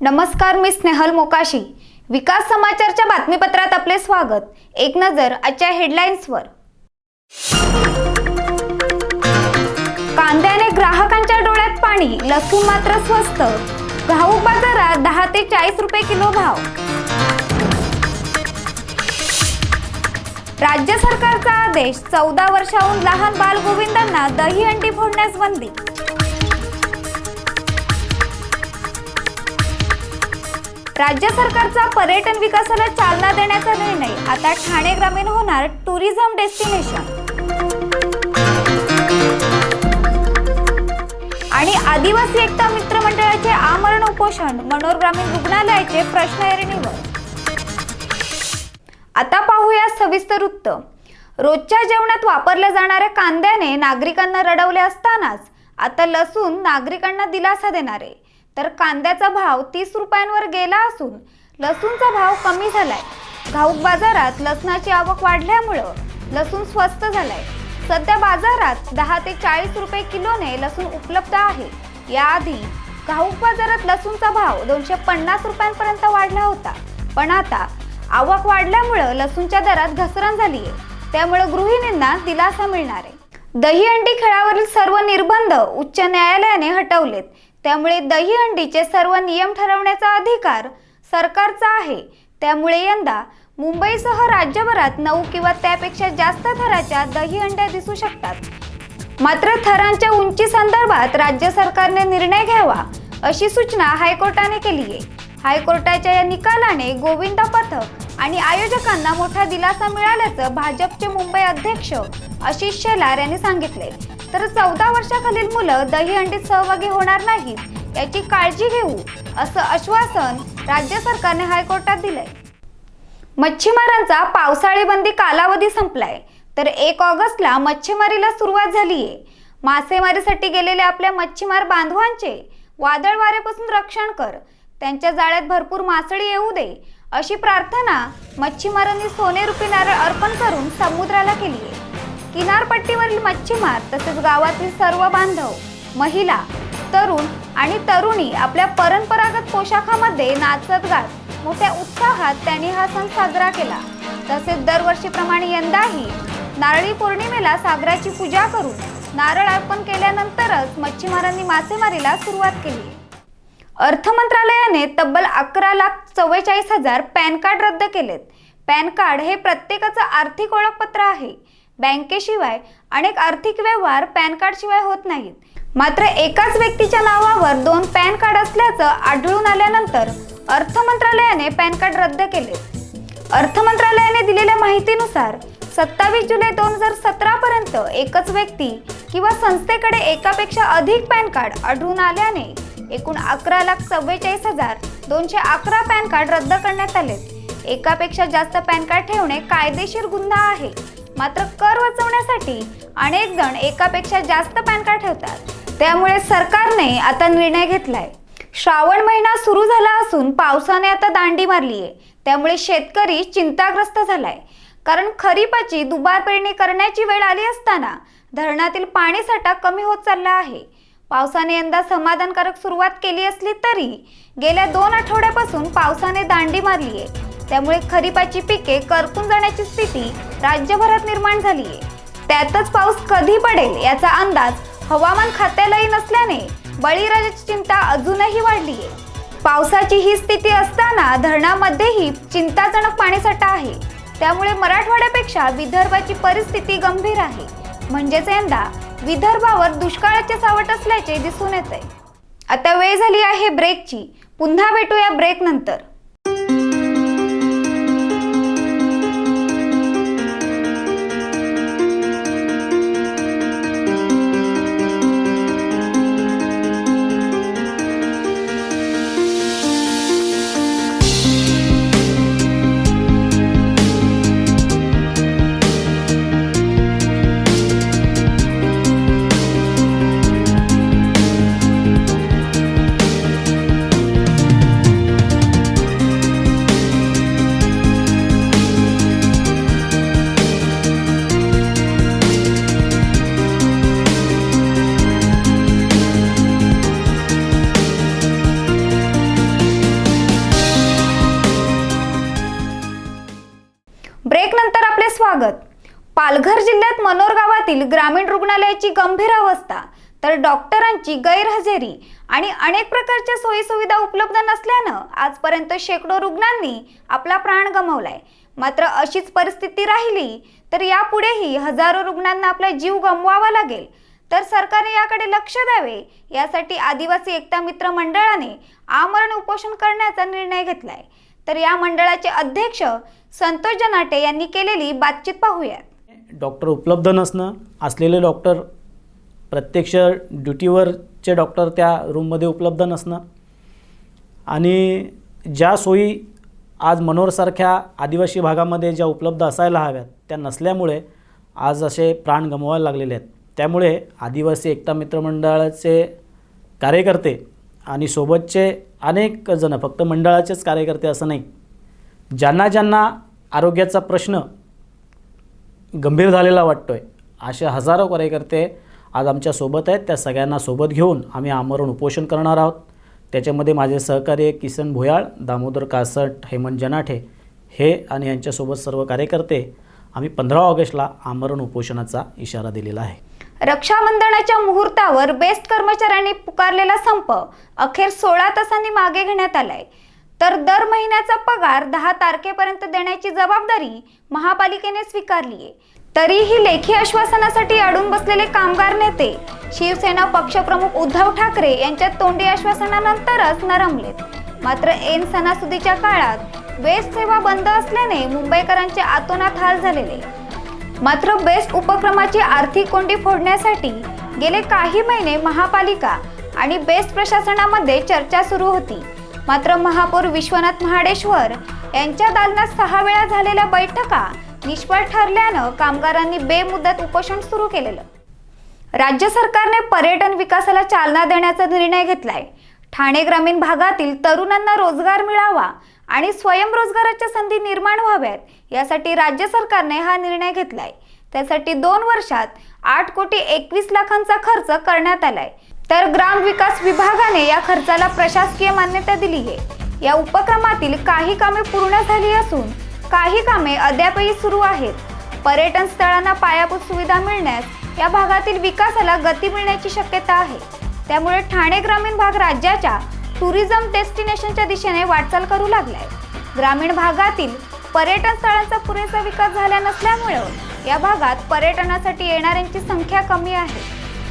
नमस्कार मी स्नेहल मोकाशी. विकास समाचारच्या बातमीपत्रात आपले स्वागत. एक नजर आजच्या हेडलाईन्सवर कांद्याने ग्राहकांच्या डोळ्यात पाणी लसूण मात्र स्वस्त. घाऊक बाजारात दहा ते चाळीस रुपये किलो भाव. राज्य सरकारचा आदेश चौदा वर्षाहून लहान बालगोविंदांना दही अंडी फोडण्यास बंदी. राज्य सरकारचा पर्यटन विकासाला चालना देण्याचा निर्णय. आता ठाणे ग्रामीण होणार टुरिझम डेस्टिनेशन आणि आदिवासी एकता मित्र मंडळाचे आमरण उपोषण मनोर ग्रामीण रुग्णालयाचे प्रश्नऐरणीवर आता पाहूया सविस्तर वृत्त. रोजच्या जेवणात वापरल्या जाणाऱ्या कांद्याने नागरिकांना रडवले असतानाच आता लसूण नागरिकांना दिलासा देणारे. तर कांद्याचा भाव तीस रुपयांवर गेला असून लसूणचा भाव कमी झालाय. घाऊक बाजारात लसणाची आवक वाढल्यामुळं लसूण स्वस्त झालाय. सध्या बाजारात दहा ते चाळीस रुपये किलोने लसूण उपलब्ध आहे. याआधी घाऊक बाजारात लसूणचा भाव दोनशे पन्नास रुपयांपर्यंत वाढला होता. पण आता आवक वाढल्यामुळं लसूणच्या दरात घसरण झाली आहे त्यामुळे गृहिणींना दिलासा मिळणार आहे. दही अंडी खेळावरील सर्व निर्बंध उच्च न्यायालयाने हटवलेत. त्यामुळे दही अंडीचे सर्व नियम ठरवण्याचा अधिकार सरकारचा आहे. त्यामुळे यंदा मुंबईसह राज्यभरात नऊ किंवा त्यापेक्षा जास्त थराच्या दही अंड्या दिसू शकतात. मात्र थरांच्या उंची संदर्भात राज्य सरकारने निर्णय घ्यावा अशी सूचना हायकोर्टाने केली आहे. हायकोर्टाच्या या निकालाने गोविंदा पथक आणि आयोजकांना मोठा दिलासा मिळाल्याचं भाजपचे मुंबई अध्यक्ष आशिष शेलार यांनी सांगितले तर चौदा वर्षाखालील मुलं दही अंडीत सहभागी होणार नाहीत याची काळजी घेऊ असं आश्वासन राज्य सरकारने हायकोर्टात दिलंय. मच्छीमारांचा पावसाळी बंदी कालावधी संपलाय तर एक ऑगस्टला मच्छीमारीला सुरुवात झालीय. मासेमारीसाठी गेलेले आपल्या मच्छीमार बांधवांचे वादळ वाऱ्यापासून रक्षण कर त्यांच्या जाळ्यात भरपूर मासळी येऊ दे अशी प्रार्थना मच्छीमारांनी सोनेरुपी नारळ अर्पण करून समुद्राला केली आहे किनारपट्टीवरील मच्छीमार तसेच गावातील सर्व बांधव महिला तरुण आणि तरुणी आपल्या परंपरागत पोशाखामध्ये नाचत गात. मोठ्या उत्साहात त्यांनी हा सण साजरा केला. तसेच दरवर्षीप्रमाणे यंदाही नारळी पौर्णिमेला सागराची पूजा करून नारळ अर्पण केल्यानंतरच मच्छीमारांनी मासेमारीला सुरुवात केली. अर्थ मंत्रालयाने तब्बल अकरा लाख चव्वेचाळीस हजार पॅन कार्ड रद्द केलेत. पॅन कार्ड हे प्रत्येकाचं आर्थिक ओळखपत्र आहे. बँकेशिवाय अनेक आर्थिक व्यवहार पॅन कार्डशिवाय होत नाहीत. मात्र एकाच व्यक्तीच्या नावावर दोन पॅन कार्ड असल्याचं आढळून आल्यानंतर अर्थ मंत्रालयाने पॅन कार्ड रद्द केले. अर्थ मंत्रालयाने दिलेल्या माहितीनुसार सत्तावीस जुलै दोन हजार सतरा पर्यंत एकच व्यक्ती किंवा संस्थेकडे एकापेक्षा अधिक पॅन कार्ड आढळून आल्याने एकूण अकरा लाख चव्वेचाळीस हजार दोनशे अकरा पॅन कार्ड रद्द करण्यात आले एकापेक्षा जास्त पॅन कार्ड ठेवणे कायदेशीर गुन्हा आहे. मात्र कर वाचवण्यासाठी अनेक जण एकापेक्षा जास्त पॅन कार्ड ठेवतात. त्यामुळे सरकारने आता निर्णय घेतलाय. श्रावण महिना सुरू झाला असून पावसाने आता दांडी मारली आहे त्यामुळे शेतकरी चिंताग्रस्त झालाय. कारण खरीपाची दुबार पेरणी करण्याची वेळ आली असताना धरणातील पाणीसाठा कमी होत चालला आहे. पावसाने यंदा समाधानकारक सुरुवात केली असली तरी गेल्या दोन आठवड्यापासून पावसाने दांडी मारली आहे त्यामुळे खरीपाची पिके करपून जाण्याची स्थिती राज्यभरात निर्माण झाली आहे त्यातच पाऊस कधी पडेल याचा अंदाज हवामान खात्यालाही नसल्याने बळीराजाची चिंता अजूनही वाढली आहे पावसाची ही स्थिती असताना धरणामध्येही चिंताजनक पाणीसाठा आहे. त्यामुळे मराठवाड्यापेक्षा विदर्भाची परिस्थिती गंभीर आहे. म्हणजेच यंदा विदर्भावर दुष्काळाचे सावट असल्याचे दिसून येत आहे आता वेळ झाली आहे ब्रेकची. पुन्हा भेटूया ब्रेक नंतर. पालघर जिल्ह्यात मनोर गावातील ग्रामीण रुग्णालयाची गंभीर अवस्था तर डॉक्टरांची गैरहजेरी आणि अनेक प्रकारच्या सोयीसुविधा उपलब्ध नसल्यानं आजपर्यंत शेकडो रुग्णांनी आपला प्राण गमावलाय. मात्र अशीच परिस्थिती राहिली तर यापुढेही हजारो रुग्णांना आपला जीव गमवावा लागेल. तर सरकारने याकडे लक्ष द्यावे यासाठी आदिवासी एकता मित्र मंडळाने आमरण उपोषण करण्याचा निर्णय घेतलाय. तर या मंडळाचे अध्यक्ष संतोष जनाटे यांनी केलेली बातचीत पाहूयात. डॉक्टर उपलब्ध नसणं असलेले डॉक्टर प्रत्यक्ष ड्युटीवरचे डॉक्टर त्या रूममध्ये उपलब्ध नसणं आणि ज्या सोयी आज मनोरसारख्या आदिवासी भागामध्ये ज्या उपलब्ध असायला हव्यात त्या नसल्यामुळे आज असे प्राण गमवायला लागलेले आहेत. त्यामुळे आदिवासी एकता मित्रमंडळाचे कार्यकर्ते आणि सोबतचे अनेक जण फक्त मंडळाचेच कार्यकर्ते असं नाही. ज्यांना ज्यांना आरोग्याचा प्रश्न गंभीर झालेला वाटतो आहे असे हजारो कार्यकर्ते आज आमच्यासोबत आहेत. त्या सगळ्यांना सोबत घेऊन आम्ही आमरण उपोषण करणार आहोत. त्याच्यामध्ये माझे सहकारी किसन भुयाळ दामोदर कासट हेमंत जनाठे हे आणि यांच्यासोबत सर्व कार्यकर्ते आम्ही पंधरा ऑगस्टला आमरण उपोषणाचा इशारा दिलेला आहे. रक्षाबंधनाच्या मुहूर्तावर बेस्ट कर्मचाऱ्यांनी पुकारलेला संप अखेर सोळा तासांनी मागे घेण्यात आलाय. तर दर महिन्याचा पगार दहा तारखेपर्यंत देण्याची जबाबदारी महापालिकेने स्वीकारली आहे तरीही लेखी आश्वासनासाठी अडून बसलेले कामगार नेते शिवसेना पक्षप्रमुख उद्धव ठाकरे यांच्या तोंडी आश्वासनानंतरच नरमलेत. मात्र ऐन सणासुदीच्या काळात बेस्ट सेवा बंद असल्याने मुंबईकरांचे आतोनात हाल झालेले. मात्र बेस्ट उपक्रमाची आर्थिक कोंडी फोडण्यासाठी गेले काही महिने महापालिका आणि बेस्ट प्रशासनामध्ये चर्चा सुरू होती. मात्र महापौर विश्वनाथ महाडेश्वर यांच्या दालनात सहा वेळा झालेल्या बैठका निष्फळ ठरल्यानं कामगारांनी बेमुदत उपोषण सुरू केलेलं. राज्य सरकारने पर्यटन विकासाला चालना देण्याचा निर्णय घेतलाय. ठाणे ग्रामीण भागातील तरुणांना रोजगार मिळावा आणि स्वयंरोजगाराच्या संधी निर्माण व्हाव्यात यासाठी राज्य सरकारने हा निर्णय घेतलाय. त्यासाठी दोन वर्षात आठ कोटी एकवीस लाखांचा खर्च करण्यात आलाय. तर ग्राम विकास विभागाने या खर्चाला प्रशासकीय मान्यता दिली आहे. या उपक्रमातील काही कामे पूर्ण झाली असून काही कामे अद्यापही सुरू आहेत. पर्यटन स्थळांना पायाभूत सुविधा मिळण्यास या भागातील विकासाला गती मिळण्याची शक्यता आहे. त्यामुळे ठाणे ग्रामीण भाग राज्याच्या टुरिझम डेस्टिनेशनच्या दिशेने वाटचाल करू लागलाय. ग्रामीण भागातील पर्यटन स्थळांचा पुरेसा विकास झाला नसल्यामुळे या भागात पर्यटनासाठी येणाऱ्यांची संख्या कमी आहे.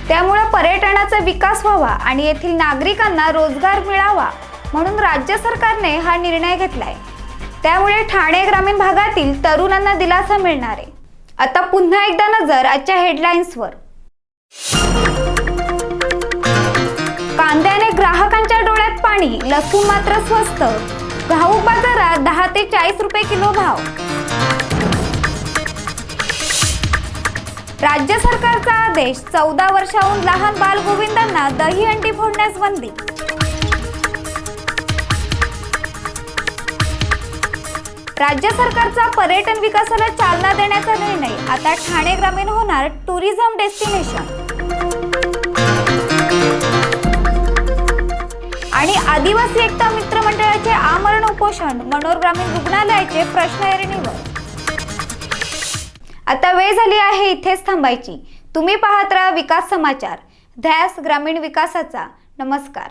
त्यामुळे पर्यटनाचा विकास व्हावा आणि येथील नागरिकांना रोजगार मिळावा म्हणून राज्य सरकारने हा निर्णय घेतलाय. त्यामुळे ठाणे ग्रामीण भागातील तरुणांना दिलासा मिळणार आहे. आता पुन्हा एकदा नजर आजच्या हेडलाईन्सवर. कांद्याने ग्राहकांच्या आणि लसूण मात्र स्वस्त. घाऊक बाजारात दहा ते चाळीस रुपये किलो भाव. राज्य सरकारचा आदेश चौदा वर्षाहून लहान बालगोविंदांना दही अंडी फोडण्यास बंदी. राज्य सरकारचा पर्यटन विकासाला चालना देण्याचा निर्णय आता ठाणे ग्रामीण होणार टुरिझम डेस्टिनेशन आदिवासी एकता मित्र मंडळाचे आमरण उपोषण मनोर ग्रामीण रुग्णालयाचे प्रश्नऐरणीवर आता वेळ झाली आहे इथेच थांबायची. तुम्ही पाहत राहा विकास समाचार. ध्यास ग्रामीण विकासाचा. नमस्कार.